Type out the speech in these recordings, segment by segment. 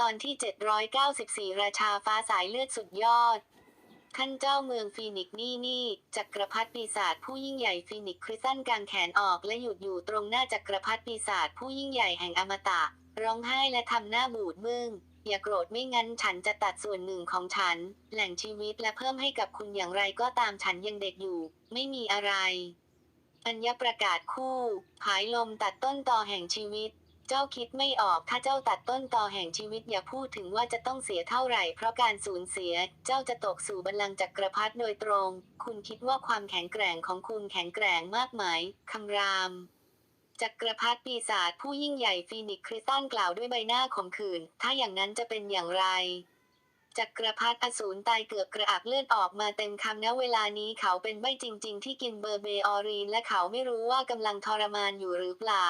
ตอนที่ 794 ราชาฟ้าสายเลือดสุดยอด ท่านเจ้าเมืองฟีนิกซ์นี่นี่จักรพรรดิปีศาจผู้ยิ่งใหญ่ฟีนิกคริสตันกางแขนออกและหยุดอยู่ตรงหน้าจักรพรรดิปีศาจผู้ยิ่งใหญ่แห่งอมตะ ร้องไห้และทำหน้าบูดมึงอย่าโกรธไม่งั้นฉันจะตัดส่วนหนึ่งของฉัน แหล่งชีวิตและเพิ่มให้กับคุณอย่างไรก็ตามฉันยังเด็กอยู่ ไม่มีอะไร อัญญประกาศคู่ ผายลมตัดต้นตอแห่งชีวิต เจ้าคิดไม่ออก ถ้าเจ้าตัดต้นตอแห่งชีวิตอย่าพูดถึงว่าจะต้องเสียเท่าไหร่ เพราะการสูญเสีย เจ้าจะตกสู่บัลลังก์จักรพรรดิโดยตรง คุณคิดว่าความแข็งแกร่งของคุณแข็งแกร่งมากไหมคำรามจักรพรรดิปีศาจผู้ยิ่งใหญ่ฟีนิกซ์คริสตันกล่าวด้วยใบหน้าขมขื่นถ้าอย่างนั้นจะเป็นอย่างไรจักรพรรดิอสูรตายเกือบกระอักเลือดออกมาเต็มคำณเวลานี้เขาเป็นใบจริง ๆ ที่กินเบอร์เบออรีน และเขาไม่รู้ว่ากำลังทรมานอยู่หรือเปล่า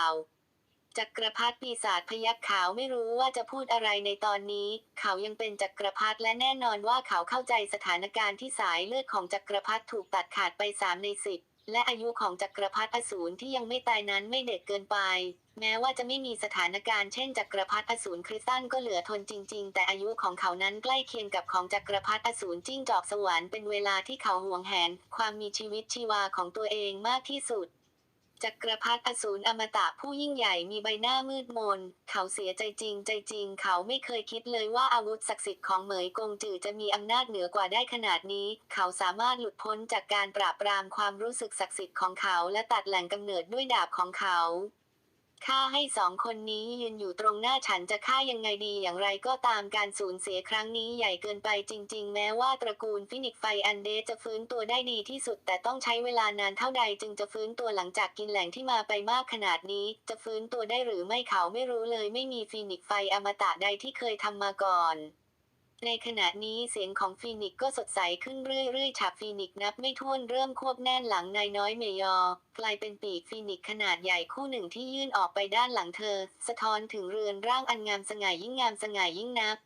จักรพรรดิปีศาจพยักขาวไม่รู้ว่าจะพูดอะไรในตอนนี้ เขายังเป็นจักรพรรดิและแน่นอนว่าเขาเข้าใจสถานการณ์ที่สายเลือดของจักรพรรดิถูกตัดขาดไปสามในสิบและอายุของจักรพรรดิอสูรที่ยังไม่ตายนั้นไม่เด็กเกินไป แม้ว่าจะไม่มีสถานการณ์เช่นจักรพรรดิอสูรคริสตันก็เหลือทนจริง ๆ แต่อายุของเขานั้นใกล้เคียงกับของจักรพรรดิอสูรจิ้งจอกสวรรค์เป็นเวลาที่เขาหวงแหน ความมีชีวิตชีวาของตัวเองมากที่สุด จักรพรรดิอสูรอมตะผู้ยิ่งใหญ่มีใบหน้ามืดมน เขาเสียใจจริงใจจริง เขาไม่เคยคิดเลยว่าอาวุธศักดิ์สิทธิ์ของเหมยกงจือจะมีอำนาจเหนือกว่าได้ขนาดนี้ เขาสามารถหลุดพ้นจากการปราบปรามความรู้สึกศักดิ์สิทธิ์ของเขาและตัดแหล่งกำเนิดด้วยดาบของเขา ฆ่าให้สองคนนี้ยืนอยู่ตรงหน้าฉันจะฆ่ายังไงดีอย่างไรก็ตามการสูญเสียครั้งนี้ใหญ่เกินไปจริง ๆ แม้ว่าตระกูลฟินิกไฟอันเดจะฟื้นตัวได้ดีที่สุด แต่ต้องใช้เวลานานเท่าใดจึงจะฟื้นตัวหลังจากกินแหล่งที่มาไปมากขนาดนี้ จะฟื้นตัวได้หรือไม่เขาไม่รู้เลย ไม่มีฟินิกไฟอมตะใดที่เคยทำมาก่อน ในขณะนี้เสียงของฟีนิกก็สดใสขึ้นเรื่อยๆ ฉากฟีนิกนับไม่ถ้วนเริ่มควบแน่นหลังนายน้อยเมยอ กลายเป็นปีกฟีนิกขนาดใหญ่คู่หนึ่งที่ยื่นออกไปด้านหลังเธอ สะท้อนถึงเรือนร่างอันงามสง่ายิ่งงามสง่ายิ่งนัก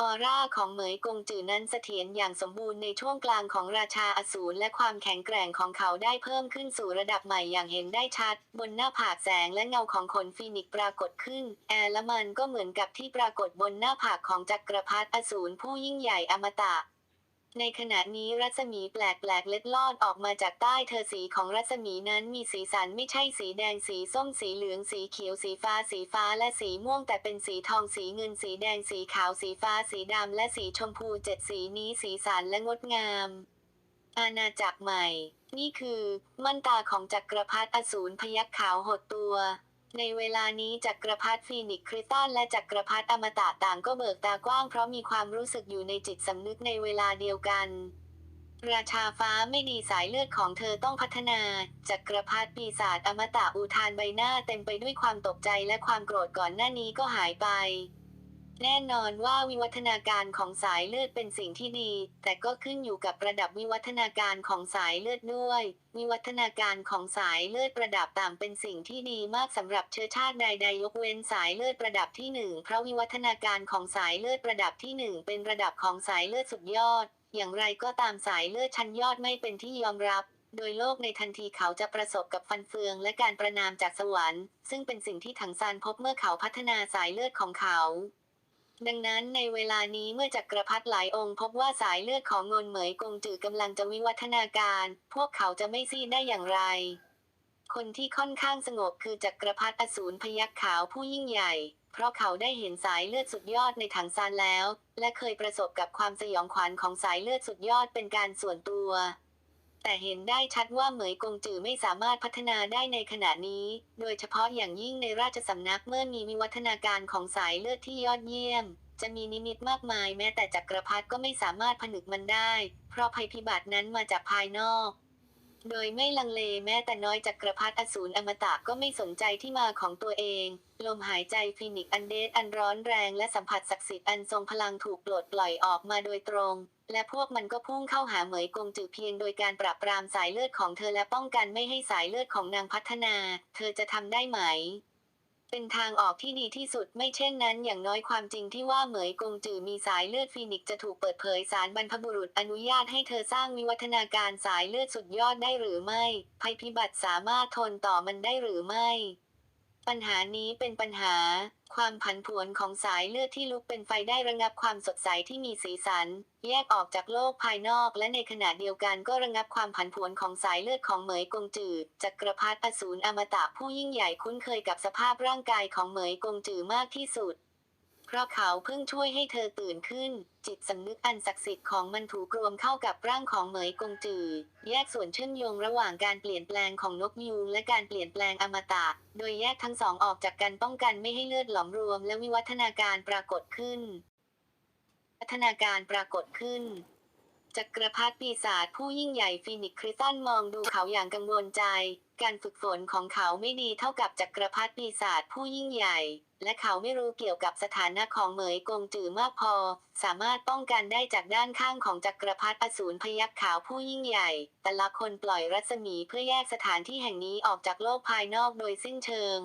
ออร่าของเหมยกงจือนั้นเสถียรอย่างสมบูรณ์ในช่วงกลางของราชาอสูรและความแข็งแกร่งของเขาได้เพิ่มขึ้นสู่ระดับใหม่อย่างเห็นได้ชัด บนหน้าผากแสงและเงาของขนฟีนิกปรากฏขึ้น แอร์แลมันก็เหมือนกับที่ปรากฏบนหน้าผากของจักรพรรดิอสูรผู้ยิ่งใหญ่อมตะ ในขณะนี้รัศมีแปลกๆเล็ดลอดออกมาจากใต้เธอสีของรัศมีนั้นมีสีสันไม่ใช่สีแดงสีส้มสีเหลืองสีเขียวสีฟ้าสีฟ้าและสีม่วงแต่เป็นสีทองสีเงินสีแดงสีขาวสีฟ้าสีดำและสีชมพูเจ็ดสีนี้สีสันและงดงาม อาณาจักรใหม่ นี่คือม่านตาของจักรพรรดิอสูรพยัคฆ์ขาวหดตัว ในเวลานี้จักรพรรดิฟีนิกซ์คริสตันและจักรพรรดิอมตะต่างก็เบิกตากว้างเพราะมีความรู้สึกอยู่ในจิตสำนึกในเวลาเดียวกัน ราชาฟ้าไม่ดีสายเลือดของเธอต้องพัฒนา จักรพรรดิปีศาจอมตะอุทานใบหน้าเต็มไปด้วยความตกใจและความโกรธก่อนหน้านี้ก็หายไป แน่นอนว่าวิวัฒนาการของสายเลือดเป็นสิ่งที่ดี แต่ก็ขึ้นอยู่กับระดับวิวัฒนาการของสายเลือดด้วย วิวัฒนาการของสายเลือดประดับต่างเป็นสิ่งที่ดีมากสำหรับเชื้อชาติใดๆยกเว้นสายเลือดประดับที่หนึ่งเพราะวิวัฒนาการของสายเลือดประดับที่หนึ่งเป็นระดับของสายเลือดสุดยอด อย่างไรก็ตามสายเลือดชั้นยอดไม่เป็นที่ยอมรับโดยโลกในทันทีเขาจะประสบกับฟันเฟืองและการประนามจากสวรรค์ ซึ่งเป็นสิ่งที่ถังซานพบเมื่อเขาพัฒนาสายเลือดของเขา ดังนั้นในเวลานี้เมื่อจักรพรรดิหลายองค์พบว่าสายเลือดของงนเหมยกงจือกำลังจะวิวัฒนาการ พวกเขาจะไม่ซีดได้อย่างไร คนที่ค่อนข้างสงบคือจักรพรรดิอสูรพยัคฆ์ขาวผู้ยิ่งใหญ่ เพราะเขาได้เห็นสายเลือดสุดยอดในถังซานแล้ว และเคยประสบกับความสยองขวัญของสายเลือดสุดยอดเป็นการส่วนตัว แต่เห็นได้ชัดว่าเหมยกงจือไม่สามารถพัฒนาได้ในขณะนี้ โดยเฉพาะอย่างยิ่งในราชสำนักเมื่อมีวิวัฒนาการของสายเลือดที่ยอดเยี่ยม จะมีนิมิตมากมายแม้แต่จักรพรรดิก็ไม่สามารถผนึกมันได้ เพราะภัยพิบัตินั้นมาจากภายนอก โดยไม่ลังเลแม้แต่น้อยจักรพรรดิอสูรอมตะก็ไม่สนใจที่มาของตัวเอง ลมหายใจฟินิกอันเดสอันร้อนแรงและสัมผัสศักดิ์สิทธิ์อันทรงพลังถูกปลดปล่อยออกมาโดยตรง และพวกมันก็พุ่งเข้าหาเหมยกงจือเพียงโดยการปราบปรามสายเลือดของเธอและป้องกันไม่ให้สายเลือดของนางพัฒนา เธอจะทำได้ไหม เป็นทางออกที่ดีที่สุดไม่เช่นนั้น อย่างน้อยความจริงที่ว่าเหมยกงจือมีสายเลือดฟีนิกซ์จะถูกเปิดเผยสารบรรพบุรุษอนุญาตให้เธอสร้างวิวัฒนาการสายเลือดสุดยอดได้หรือไม่ ภัยพิบัติสามารถทนต่อมันได้หรือไม่ ปัญหานี้เป็นปัญหา ความผันผวนของสายเลือดที่ลุกเป็นไฟได้ระงับความสดใสที่มีสีสัน แยกออกจากโลกภายนอก และในขณะเดียวกันก็ระงับความผันผวนของสายเลือดของเหมยกงจือจักรพรรดิอสูรอมตะผู้ยิ่งใหญ่คุ้นเคยกับสภาพร่างกายของเหมยกงจือมากที่สุด เพราะเขาเพิ่งช่วยให้เธอตื่นขึ้น จิตสำนึกอันศักดิ์สิทธิ์ของมันถูกรวมเข้ากับร่างของเหมยกงจือ แยกส่วนเชื่อมโยงระหว่างการเปลี่ยนแปลงของนกยูงและการเปลี่ยนแปลงอมตะ โดยแยกทั้งสองออกจากกันป้องกันไม่ให้เลือดหลอมรวมและวิวัฒนาการปรากฏขึ้น พัฒนาการปรากฏขึ้น จักรพรรดิปีศาจผู้ยิ่งใหญ่ฟีนิกคริสตันมองดูเขาอย่างกังวลใจ การฝึกฝนของเขาไม่ดีเท่ากับจักรพรรดิปีศาจผู้ยิ่งใหญ่ และเขาไม่รู้เกี่ยวกับสถานะของเหมยกงจือมากพอ สามารถป้องกันได้จากด้านข้างของจักรพรรดิอสูรพยัคฆ์ขาวผู้ยิ่งใหญ่ แต่ละคนปล่อยรัศมีเพื่อแยกสถานที่แห่งนี้ออกจากโลกภายนอกโดยสิ้นเชิง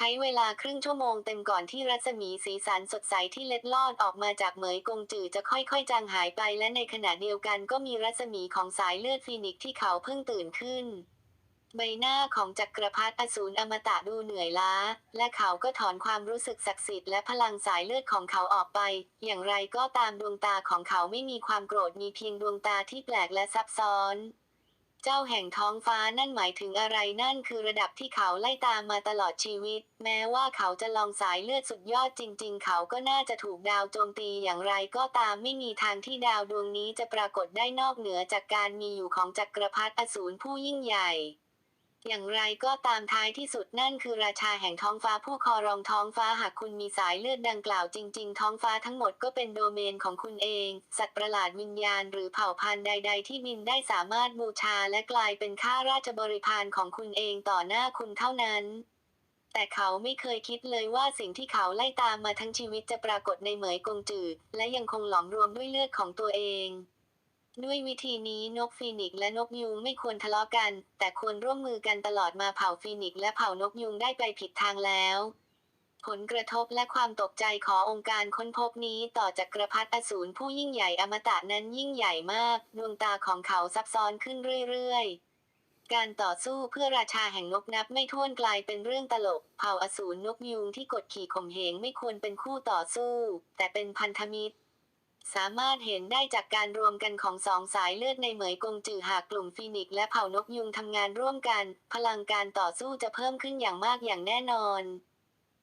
ใช้เวลาครึ่งชั่วโมงเต็มก่อนที่รัศมีสีสันสดใสที่เล็ดลอดออกมาจากเหมยกงจือจะค่อยๆจางหายไปและในขณะเดียวกันก็มีรัศมีของสายเลือดฟีนิกที่เขาเพิ่งตื่นขึ้น ใบหน้าของจักรพรรดิอสูรอมตะดูเหนื่อยล้า และเขาก็ถอนความรู้สึกศักดิ์สิทธิ์และพลังสายเลือดของเขาออกไป อย่างไรก็ตามดวงตาของเขาไม่มีความโกรธมีเพียงดวงตาที่แปลกและซับซ้อน เจ้าแห่งท้องฟ้านั่นหมายถึงอะไรนั่นคือระดับที่เขาไล่ตามมาตลอดชีวิต แม้ว่าเขาจะลองสายเลือดสุดยอดจริง ๆ เขาก็น่าจะถูกดาวโจมตีอย่างไรก็ตามไม่มีทางที่ดาวดวงนี้จะปรากฏได้นอกเหนือจากการมีอยู่ของจักรพรรดิอสูรผู้ยิ่งใหญ่ อย่างไรก็ตามท้ายที่สุดนั่นคือราชาแห่งท้องฟ้าผู้ครองรองท้องฟ้าหากคุณมีสายเลือดดังกล่าวจริง ๆ ท้องฟ้าทั้งหมดก็เป็นโดเมนของคุณเอง สัตว์ประหลาดวิญญาณหรือเผ่าพันธุ์ใด ๆ ที่บินได้สามารถบูชาและกลายเป็นข้าราชบริพารของคุณเองต่อหน้าคุณเท่านั้น แต่เขาไม่เคยคิดเลยว่าสิ่งที่เขาไล่ตามมาทั้งชีวิตจะปรากฏในเหมยกงจือและยังคงหลอมรวมด้วยเลือดของตัวเอง ด้วยวิธีนี้นกฟีนิกซ์และนกยูงไม่ควรทะเลาะกัน แต่ควรร่วมมือกันตลอดมาเผ่าฟีนิกซ์และเผ่านกยูงได้ไปผิดทางแล้ว ผลกระทบและความตกใจขององค์การค้นพบนี้ต่อจากกระพรรดิอสูรผู้ยิ่งใหญ่อมตะนั้นยิ่งใหญ่มาก ดวงตาของเขาซับซ้อนขึ้นเรื่อยๆการต่อสู้เพื่อราชาแห่งนกนับไม่ถ้วนกลายเป็นเรื่องตลก เผ่าอสูรนกยูงที่กดขี่ข่มเหงไม่ควรเป็นคู่ต่อสู้ แต่เป็นพันธมิตร สามารถเห็นได้จากการรวมกันของสองสายเลือดในเหมยกงจือหากกลุ่มฟีนิกซ์และเผ่านกยุงทำงานร่วมกัน พลังการต่อสู้จะเพิ่มขึ้นอย่างมากอย่างแน่นอน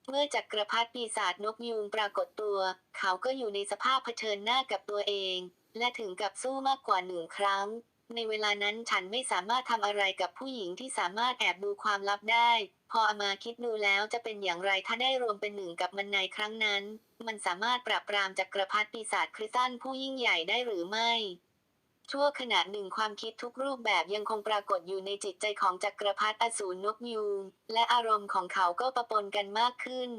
เมื่อจักรพรรดิปีศาจนกยูงปรากฏตัว เขาก็อยู่ในสภาพเผชิญหน้ากับตัวเอง และถึงกับสู้มากกว่าหนึ่งครั้ง ในเวลานั้นฉันไม่สามารถทำอะไรกับผู้หญิงที่สามารถแอบดูความลับได้ พออามาคิดดูแล้วจะเป็นอย่างไรถ้าได้รวมเป็นหนึ่งกับมันในครั้งนั้น มันสามารถปราบปรามจักรพรรดิปีศาจคริสตันผู้ยิ่งใหญ่ได้หรือไม่ชั่วขณะหนึ่งความคิดทุกรูปแบบยังคงปรากฏอยู่ในจิตใจของจักรพรรดิอสูรนกยูงและอารมณ์ของเขาก็ประปนกันมากขึ้น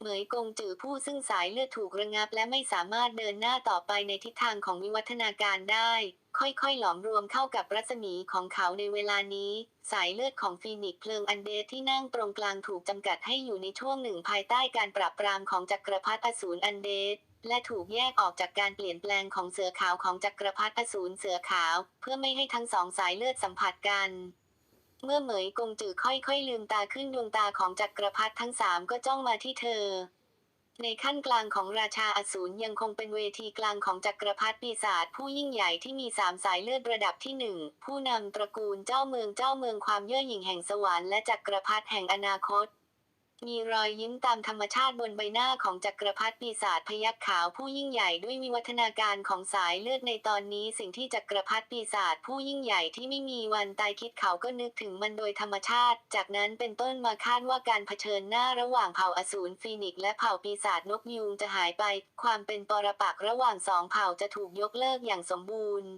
เหมยกงจือผู้ซึ่งสายเลือดถูกระงับและไม่สามารถเดินหน้าต่อไปในทิศทางของวิวัฒนาการได้ ค่อยๆ หลอมรวมเข้ากับรัศมีของเขาในเวลานี้ สายเลือดของฟีนิกเพลิงอันเดสที่นั่งตรงกลางถูกจำกัดให้อยู่ในช่วงหนึ่งภายใต้การปราบปรามของจักรพรรดิอสูรอันเดสและถูกแยกออกจากการเปลี่ยนแปลงของเสือขาวของจักรพรรดิอสูรเสือขาว เพื่อไม่ให้ทั้งสองสายเลือดสัมผัสกัน เมื่อเหมยกงจือค่อยๆ ลืมตาขึ้นดวงตาของจักรพรรดิทั้งสามก็จ้องมาที่เธอ ในขั้นกลางของราชาอสูรยังคงเป็นเวทีกลางของจักรพรรดิปีศาจผู้ยิ่งใหญ่ที่มีสามสายเลือดระดับที่หนึ่งผู้นำตระกูลเจ้าเมืองเจ้าเมืองความเย่อหยิ่งแห่งสวรรค์และจักรพรรดิแห่งอนาคต มีรอยยิ้มตามธรรมชาติบนใบหน้าของจักรพรรดิปีศาจพยัคฆ์ขาวผู้ยิ่งใหญ่ด้วยวิวัฒนาการของสายเลือดในตอนนี้สิ่งที่จักรพรรดิปีศาจผู้ยิ่งใหญ่ที่ไม่มีวันตายคิดเขาก็นึกถึงมันโดยธรรมชาติ จากนั้นเป็นต้นมาคาดว่าการเผชิญหน้าระหว่างเผ่าอสูรฟีนิกและเผ่าปีศาจนกยูงจะหายไป ความเป็นปรปักษ์ระหว่างสองเผ่าจะถูกยกเลิกอย่างสมบูรณ์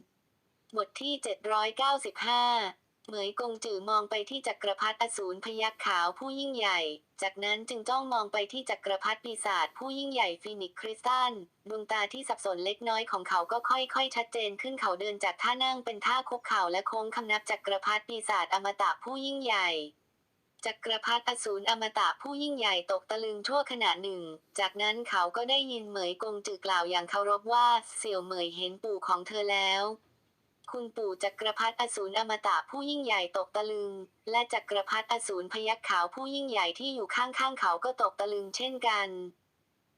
บทที่ 795 เหมยกงจือมองไปที่จักรพรรดิอสูรพยัคฆ์ขาวผู้ยิ่งใหญ่ จากนั้นจึงจ้องมองไปที่จักรพรรดิปีศาจผู้ยิ่งใหญ่ฟีนิกคริสตันดวงตาที่สับสนเล็กน้อยของเขาก็ค่อยๆ ชัดเจนขึ้นเขาเดินจากท่านั่งเป็นท่าคุกเข่าและโค้งคำนับจักรพรรดิปีศาจอมตะผู้ยิ่งใหญ่จักรพรรดิอสูรอมตะผู้ยิ่งใหญ่ตกตะลึงชั่วขณะหนึ่ง จากนั้นเขาก็ได้ยินเหมยกงจือกล่าวอย่างเคารพว่า เสี่ยวเหมยเห็นปู่ของเธอแล้ว คุณปู่จักรพรรดิอสูรอมตะผู้ยิ่งใหญ่ตกตะลึง และจักรพรรดิอสูรพยัคฆ์ขาวผู้ยิ่งใหญ่ที่อยู่ข้างๆเขาก็ตกตะลึงเช่นกัน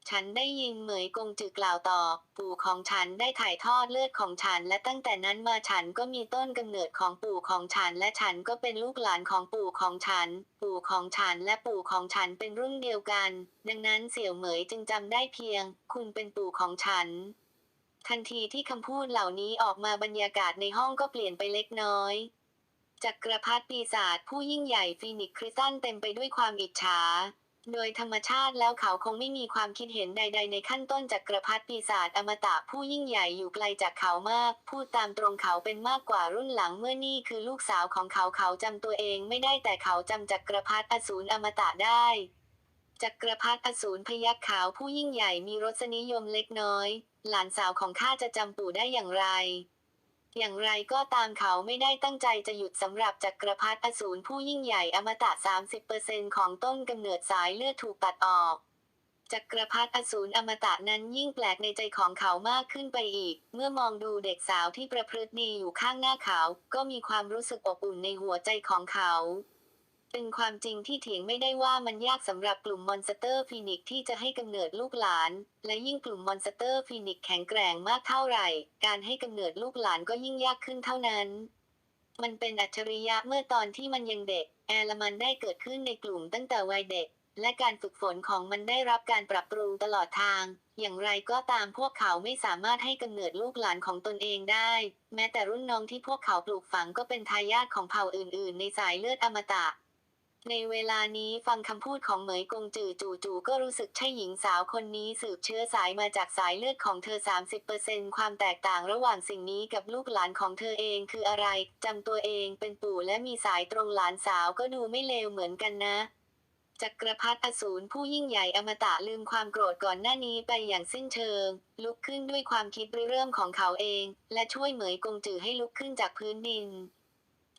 ฉันได้ยินเหมยกงจือกล่าวต่อ ปู่ของฉันได้ถ่ายทอดเลือดของฉัน และตั้งแต่นั้นมาฉันก็มีต้นกำเนิดของปู่ของฉัน และฉันก็เป็นลูกหลานของปู่ของฉัน ปู่ของฉันและปู่ของฉันเป็นรุ่นเดียวกัน ดังนั้นเสี่ยวเหมยจึงจำได้เพียง คุณเป็นปู่ของฉัน ทันทีที่คำพูดเหล่านี้ออกมาบรรยากาศในห้องก็เปลี่ยนไปเล็กน้อย จักรพรรดิปีศาจผู้ยิ่งใหญ่ฟีนิกซ์คริสตันเต็มไปด้วยความอิจฉา โดยธรรมชาติแล้วเขาคงไม่มีความคิดเห็นใด ๆ ในขั้นต้นจักรพรรดิปีศาจอมตะผู้ยิ่งใหญ่อยู่ไกลจากเขามาก พูดตามตรงเขาเป็นมากกว่ารุ่นหลังเมื่อนี่คือลูกสาวของเขาเขาจำตัวเองไม่ได้แต่เขาจำจักรพรรดิอสูรอมตะได้จักรพรรดิอสูรพยัคฆ์ขาวผู้ยิ่งใหญ่มีรสนิยมเล็กน้อย หลานสาวของข้าจะจำปู่ได้อย่างไร อย่างไรก็ตามเขาไม่ได้ตั้งใจจะหยุดสำหรับจักรพรรดิอสูรผู้ยิ่งใหญ่อมตะ 30%ของต้นกำเนิดสายเลือดถูกตัดออกจักรพรรดิอสูรอมตะนั้นยิ่งแปลกในใจของเขามากขึ้นไปอีก เมื่อมองดูเด็กสาวที่ประพฤติดีอยู่ข้างหน้าเขา ก็มีความรู้สึกอบอุ่นในหัวใจของเขา เป็นความจริงที่เถียงไม่ได้ว่ามันยากสำหรับกลุ่มมอนสเตอร์ฟีนิกซ์ที่จะให้กำเนิดลูกหลาน และยิ่งกลุ่มมอนสเตอร์ฟีนิกซ์แข็งแกร่งมากเท่าไหร่ การให้กำเนิดลูกหลานก็ยิ่งยากขึ้นเท่านั้น มันเป็นอัจฉริยะเมื่อตอนที่มันยังเด็ก แอลมันได้เกิดขึ้นในกลุ่มตั้งแต่วัยเด็ก และการฝึกฝนของมันได้รับการปรับปรุงตลอดทาง อย่างไรก็ตามพวกเขาไม่สามารถให้กำเนิดลูกหลานของตนเองได้ แม้แต่รุ่นน้องที่พวกเขาปลูกฝังก็เป็นทายาทของเผ่าอื่น ๆ ในสายเลือดอมตะ ในเวลานี้ฟังคำพูดของเหมยกงจือจู่ๆก็รู้สึกใช่หญิงสาวคนนี้สืบเชื้อสายมาจากสายเลือดของเธอ 30%ความแตกต่างระหว่างสิ่งนี้กับลูกหลานของเธอเองคืออะไรจำตัวเองเป็นปู่และมีสายตรงหลานสาวก็ดูไม่เลวเหมือนกันนะจักรพรรดิอสูรผู้ยิ่งใหญ่อมตะลืมความโกรธก่อนหน้านี้ไปอย่างสิ้นเชิง ลุกขึ้นด้วยความคิดริเริ่มของเขาเอง และช่วยเหมยกงจือให้ลุกขึ้นจากพื้นดิน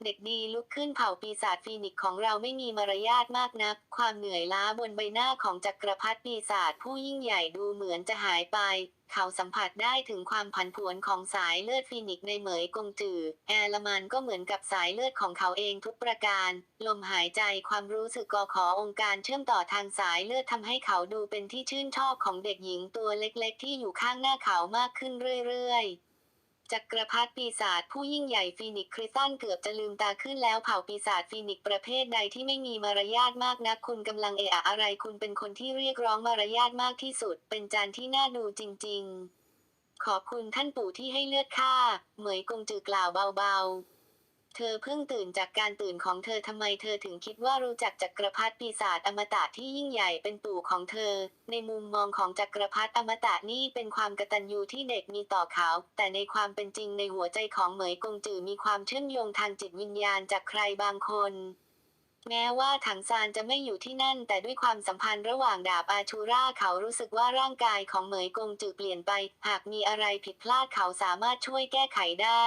เด็กดีลุกขึ้นเผ่าปีศาจฟีนิกซ์ของเราไม่มีมารยาทมากนัก ความเหนื่อยล้าบนใบหน้าของจักรพรรดิปีศาจผู้ยิ่งใหญ่ดูเหมือนจะหายไป เขาสัมผัสได้ถึงความผันผวนของสายเลือดฟีนิกซ์ในเหมยกงจือ แอลมันก็เหมือนกับสายเลือดของเขาเองทุกประการ ลมหายใจความรู้สึกกอขอองค์การเชื่อมต่อทางสายเลือดทำให้เขาดูเป็นที่ชื่นชอบของเด็กหญิงตัวเล็กๆ ที่อยู่ข้างหน้าเขามากขึ้นเรื่อยๆ จักรพรรดิปีศาจผู้ยิ่งใหญ่ฟีนิกคริสตันเกือบจะลืมตาขึ้นแล้วเผ่าปีศาจฟีนิกประเภทใดที่ไม่มีมารยาทมากนักคุณกำลังเอะอะอะไรคุณเป็นคนที่เรียกร้องมารยาทมากที่สุด เป็นจานที่น่าดูจริง ๆ ขอบคุณท่านปู่ที่ให้เลือดข้าเหมยกงจือกล่าวเบาๆ เธอเพิ่งตื่นจากการตื่นของเธอทำไมเธอถึงคิดว่ารู้จักจักรพรรดิปีศาจอมตะที่ยิ่งใหญ่เป็นปู่ของเธอ ในมุมมองของจักรพรรดิอมตะนี่เป็นความกตัญญูที่เด็กมีต่อเขา แต่ในความเป็นจริงในหัวใจของเหมยกงจือมีความเชื่อมโยงทางจิตวิญญาณจากใครบางคนแม้ว่าถังซานจะไม่อยู่ที่นั่น แต่ด้วยความสัมพันธ์ระหว่างดาบอาชูราเขารู้สึกว่าร่างกายของเหมยกงจือเปลี่ยนไป หากมีอะไรผิดพลาดเขาสามารถช่วยแก้ไขได้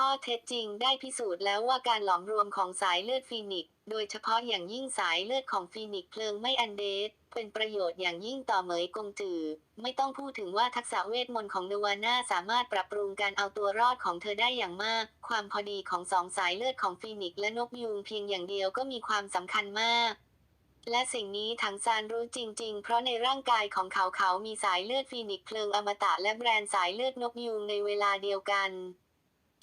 ข้อเท็จจริงได้พิสูจน์แล้วว่าการหลอมรวมของสายเลือดฟีนิกซ์โดยเฉพาะอย่างยิ่งสายเลือดของฟีนิกซ์เพลิงไม่อันเดสเป็นประโยชน์อย่างยิ่งต่อเหมยกงจือ ไม่ต้องพูดถึงว่าทักษะเวทมนต์ของนวาน่าสามารถปรับปรุงการเอาตัวรอดของเธอได้อย่างมาก ความพอดีของสองสายเลือดของฟีนิกซ์และนกยูงเพียงอย่างเดียวก็มีความสำคัญมากและสิ่งนี้ถังซานรู้จริง ๆ เพราะในร่างกายของเขาเขามีสายเลือดฟีนิกซ์เพลิงอมตะและแบรนด์สายเลือดนกยูงในเวลาเดียวกัน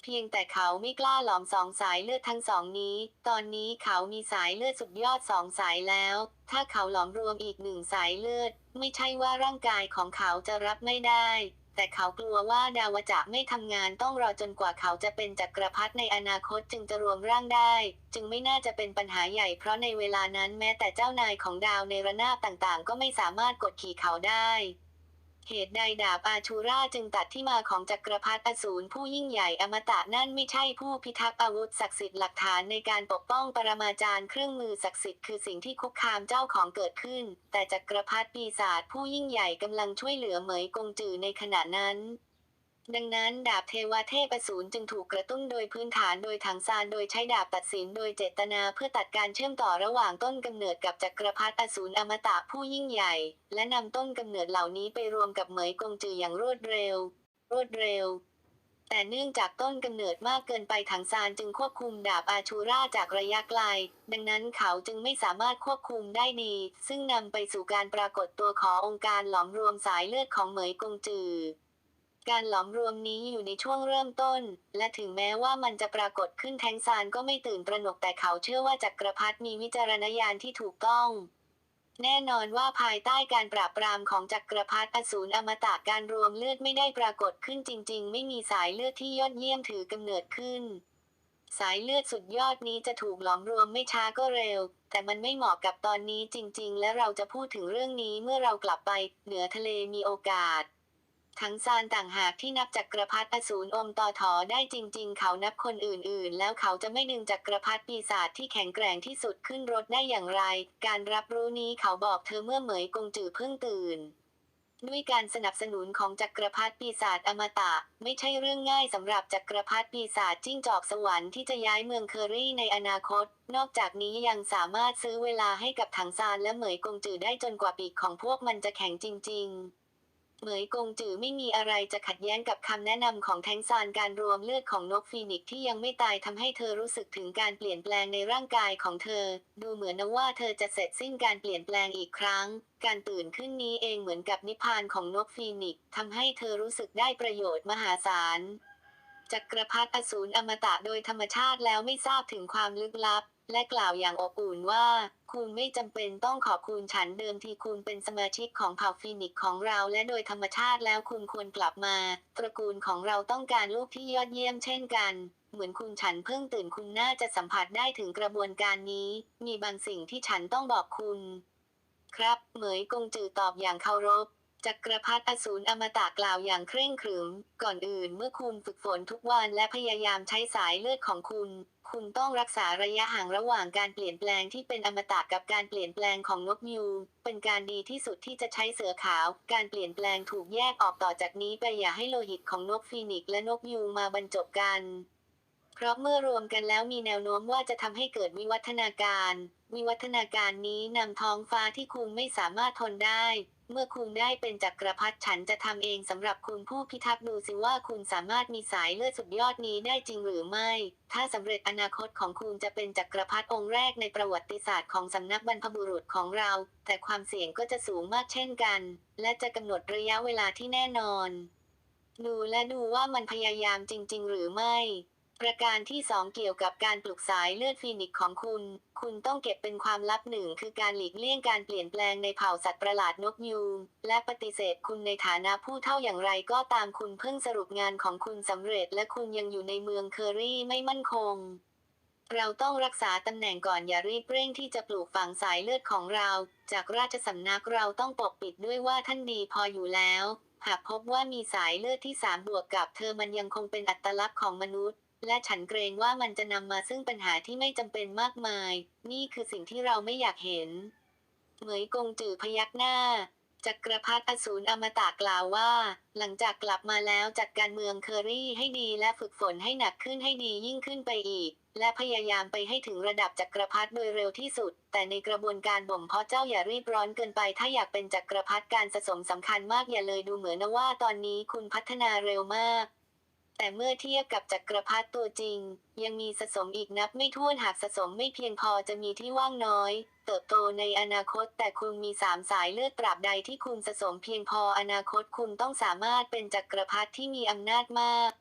เพียงแต่เขาไม่กล้าหลอมสองสายเลือดทั้งสองนี้ ตอนนี้เขามีสายเลือดสุดยอดสองสายแล้ว ถ้าเขาหลอมรวมอีกหนึ่งสายเลือด ไม่ใช่ว่าร่างกายของเขาจะรับไม่ได้ แต่เขากลัวว่าดาวจะไม่ทำงานต้องรอจนกว่าเขาจะเป็นจักรพรรดิในอนาคตจึงจะรวมร่างได้ จึงไม่น่าจะเป็นปัญหาใหญ่เพราะในเวลานั้นแม้แต่เจ้านายของดาวในระนาบต่างๆ ก็ไม่สามารถกดขี่เขาได้ เหตุใดดาบอาชูราจึงตัดที่มาของจักรพรรดิอสูรผู้ยิ่งใหญ่อมตะนั่นไม่ใช่ผู้พิทักษ์อาวุธศักดิ์สิทธิ์หลักฐานในการปกป้องปรมาจารย์เครื่องมือศักดิ์สิทธิ์คือสิ่งที่คุกคามเจ้าของเกิดขึ้น แต่จักรพรรดิปีศาจผู้ยิ่งใหญ่กำลังช่วยเหลือเหมยกงจือในขณะนั้น ดังนั้นดาบเทวเทพอสูรจึงถูกกระตุ้นโดยพื้นฐานโดยถังซานโดยใช้ดาบตัดสินโดยเจตนาเพื่อตัดการเชื่อมต่อระหว่างต้นกำเนิดกับจักรพรรดิอสูรอมตะผู้ยิ่งใหญ่ และนำต้นกำเนิดเหล่านี้ไปรวมกับเหมยกงจืออย่างรวดเร็ว รวดเร็ว แต่เนื่องจากต้นกำเนิดมากเกินไปถังซานจึงควบคุมดาบอาชูราจากระยะไกล ดังนั้นเขาจึงไม่สามารถควบคุมได้ดี ซึ่งนำไปสู่การปรากฏตัวขององค์การหลอมรวมสายเลือดของเหมยกงจือ การหลอมรวมนี้อยู่ในช่วงเริ่มต้น และถึงแม้ว่ามันจะปรากฏขึ้นแทงซานก็ไม่ตื่นตระหนกแต่เขาเชื่อว่าจักรพรรดิมีวิจารณญาณที่ถูกต้อง แน่นอนว่าภายใต้การปราบปรามของจักรพรรดิอสูรอมตะการรวมเลือดไม่ได้ปรากฏขึ้นจริง ๆ ไม่มีสายเลือดที่ยอดเยี่ยมถือกำเนิดขึ้น สายเลือดสุดยอดนี้จะถูกหลอมรวมไม่ช้าก็เร็ว แต่มันไม่เหมาะกับตอนนี้จริง ๆ และเราจะพูดถึงเรื่องนี้เมื่อเรากลับไป เหนือทะเลมีโอกาส ทั้งซานต่างหากที่นับจักรพรรดิอสูรอมต่อถอได้จริง ๆ เขานับคนอื่นๆ แล้วเขาจะไม่ดึงจักรพรรดิปีศาจที่แข็งแกร่งที่สุดขึ้นรถได้อย่างไร การรับรู้นี้เขาบอกเธอเมื่อเหมยกงจือเพิ่งตื่น ด้วยการสนับสนุนของจักรพรรดิปีศาจอมตะ ไม่ใช่เรื่องง่ายสำหรับจักรพรรดิปีศาจจิ้งจอกสวรรค์ที่จะย้ายเมืองเคอรี่ในอนาคต นอกจากนี้ยังสามารถซื้อเวลาให้กับถังซานและเหมยกงจือได้จนกว่าปีกของพวกมันจะแข็งจริง ๆ เหมยกงจือไม่มีอะไรจะขัดแย้งกับคำแนะนำของแทงซานการรวมเลือดของนกฟีนิกที่ยังไม่ตายทำให้เธอรู้สึกถึงการเปลี่ยนแปลงในร่างกายของเธอ ดูเหมือนนะว่าเธอจะเสร็จสิ้นการเปลี่ยนแปลงอีกครั้ง การตื่นขึ้นนี้เองเหมือนกับนิพพานของนกฟีนิกทำให้เธอรู้สึกได้ประโยชน์มหาศาลจักรพรรดิอสูรอมตะโดยธรรมชาติแล้วไม่ทราบถึงความลึกลับ และกล่าวอย่างอบอุ่นว่า คุณไม่จำเป็นต้องขอบคุณฉันเดิมทีคุณเป็นสมาชิกของเผ่าฟีนิกของเรา และโดยธรรมชาติแล้วคุณควรกลับมา ตระกูลของเราต้องการลูกที่ยอดเยี่ยมเช่นกันเหมือนคุณฉันเพิ่งตื่นคุณน่าจะสัมผัสได้ถึงกระบวนการนี้ มีบางสิ่งที่ฉันต้องบอกคุณ ครับ เหมยกงจือตอบอย่างเคารพ จักรพรรดิอสูรอมตะกล่าวอย่างเคร่งขรึม ก่อนอื่นเมื่อคุณฝึกฝนทุกวันและพยายามใช้สายเลือดของคุณ คุณต้องรักษาระยะห่างระหว่างการเปลี่ยนแปลงที่เป็นอมตะกับการเปลี่ยนแปลงของนกยูงเป็นการดีที่สุดที่จะใช้เสือขาว การเปลี่ยนแปลงถูกแยกออกต่อจากนี้ไปอย่าให้โลหิตของนกฟีนิกซ์และนกยูงมาบรรจบกัน เพราะเมื่อรวมกันแล้วมีแนวโน้มว่าจะทำให้เกิดวิวัฒนาการ วิวัฒนาการนี้นำท้องฟ้าที่คุณไม่สามารถทนได้ เมื่อคุณได้เป็นจักรพรรดิฉันจะทำเองสำหรับคุณผู้พิทักษ์ดูสิว่าคุณสามารถมีสายเลือดสุดยอดนี้ได้จริงหรือไม่ ถ้าสำเร็จอนาคตของคุณจะเป็นจักรพรรดิองค์แรกในประวัติศาสตร์ของสำนักบรรพบุรุษของเรา แต่ความเสี่ยงก็จะสูงมากเช่นกัน และจะกำหนดระยะเวลาที่แน่นอน ดูและดูว่ามันพยายามจริง ๆ หรือไม่ ประการที่สองเกี่ยวกับการปลุกสายเลือดฟีนิกของคุณ คุณต้องเก็บเป็นความลับหนึ่งคือการหลีกเลี่ยงการเปลี่ยนแปลงในเผ่าสัตว์ประหลาดนกยูงและปฏิเสธคุณในฐานะผู้เท่าอย่างไรก็ตามคุณเพิ่งสรุปงานของคุณสำเร็จ และคุณยังอยู่ในเมืองเคอรี่ไม่มั่นคงเราต้องรักษาตำแหน่งก่อนอย่ารีบเร่งที่จะปลูกฝังสายเลือดของเรา จากราชสำนักเราต้องปกปิดด้วยว่าท่านดีพออยู่แล้ว หากพบว่ามีสายเลือดที่สามบวกกับเธอมันยังคงเป็นอัตลักษณ์ของมนุษย์ และฉันเกรงว่ามันจะนำมาซึ่งปัญหาที่ไม่จำเป็นมากมาย นี่คือสิ่งที่เราไม่อยากเห็น เหมยกงจือพยักหน้า จักรพรรดิอสูรอมตะกล่าวว่า หลังจากกลับมาแล้วจัดการเมืองเคอรี่ให้ดีและฝึกฝนให้หนักขึ้นให้ดียิ่งขึ้นไปอีก และพยายามไปให้ถึงระดับจักรพรรดิโดยเร็วที่สุด แต่ในกระบวนการบ่มเพาะเจ้าอย่ารีบร้อนเกินไป ถ้าอยากเป็นจักรพรรดิการสะสมสำคัญมากอย่าเลยดูเหมือนว่าตอนนี้คุณพัฒนาเร็วมาก แต่เมื่อเทียบกับจักรพรรดิตัวจริง ยังมีสะสมอีกนับไม่ถ้วนหากสะสมไม่เพียงพอจะมีที่ว่างน้อย เติบโตในอนาคตแต่คุณมีสามสายเลือดตราบใดที่คุณสะสมเพียงพออนาคตคุณต้องสามารถเป็นจักรพรรดิที่มีอำนาจมาก